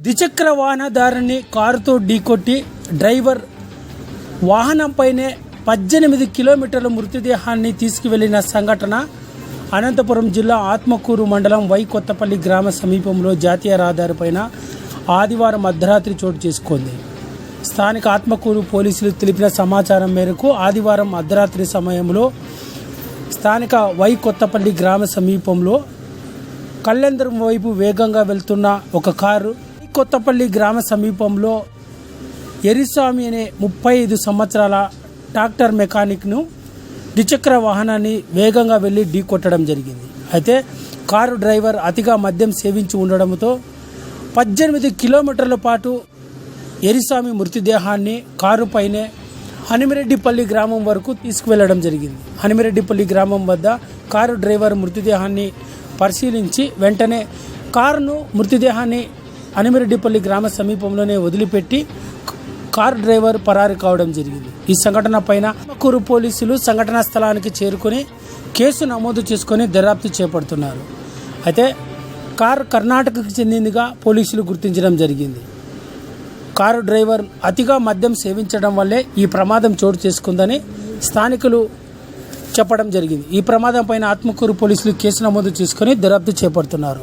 ద్విచక్ర వాహనదారుని కారుతో ఢీకొట్టి డ్రైవర్ వాహనంపైనే పద్దెనిమిది కిలోమీటర్ల మృతదేహాన్ని తీసుకువెళ్ళిన సంఘటన అనంతపురం జిల్లా ఆత్మకూరు మండలం వై కొత్తపల్లి గ్రామ సమీపంలో జాతీయ రహదారిపైన ఆదివారం అర్ధరాత్రి చోటు చేసుకుంది. స్థానిక ఆత్మకూరు పోలీసులు తెలిపిన సమాచారం మేరకు ఆదివారం అర్ధరాత్రి సమయంలో స్థానిక వై కొత్తపల్లి గ్రామ సమీపంలో కళ్యాణదుర్గం వైపు వేగంగా వెళ్తున్న ఒక కారు కొత్తపల్లి గ్రామ సమీపంలో ఎరిస్వామి అనే ముప్పై ఐదు సంవత్సరాల ట్రాక్టర్ మెకానిక్ను ద్విచక్ర వాహనాన్ని వేగంగా వెళ్ళి ఢీకొట్టడం జరిగింది. అయితే కారు డ్రైవర్ అతిగా మద్యం సేవించి ఉండడంతో పద్దెనిమిది కిలోమీటర్ల పాటు ఎరిస్వామి మృతదేహాన్ని కారుపైనే హనిమిరెడ్డిపల్లి గ్రామం వరకు తీసుకువెళ్ళడం జరిగింది. హనిమిరెడ్డిపల్లి గ్రామం వద్ద కారు డ్రైవర్ మృతదేహాన్ని పరిశీలించి వెంటనే కారును మృతదేహాన్ని అనిమిరెడ్డిపల్లి గ్రామ సమీపంలోనే వదిలిపెట్టి కారు డ్రైవర్ పరారి కావడం జరిగింది. ఈ సంఘటన పైన కూరు పోలీసులు సంఘటనా స్థలానికి చేరుకొని కేసు నమోదు చేసుకొని దర్యాప్తు చేపడుతున్నారు. అయితే కారు కర్ణాటకకు చెందిందిగా పోలీసులు గుర్తించడం జరిగింది. కారు డ్రైవర్ అతిగా మద్యం సేవించడం వల్లే ఈ ప్రమాదం చోటు చేసుకుందని స్థానికులు చెప్పడం జరిగింది. ఈ ప్రమాదం పైన ఆత్మకూరు పోలీసులు కేసు నమోదు చేసుకొని దర్యాప్తు చేపడుతున్నారు.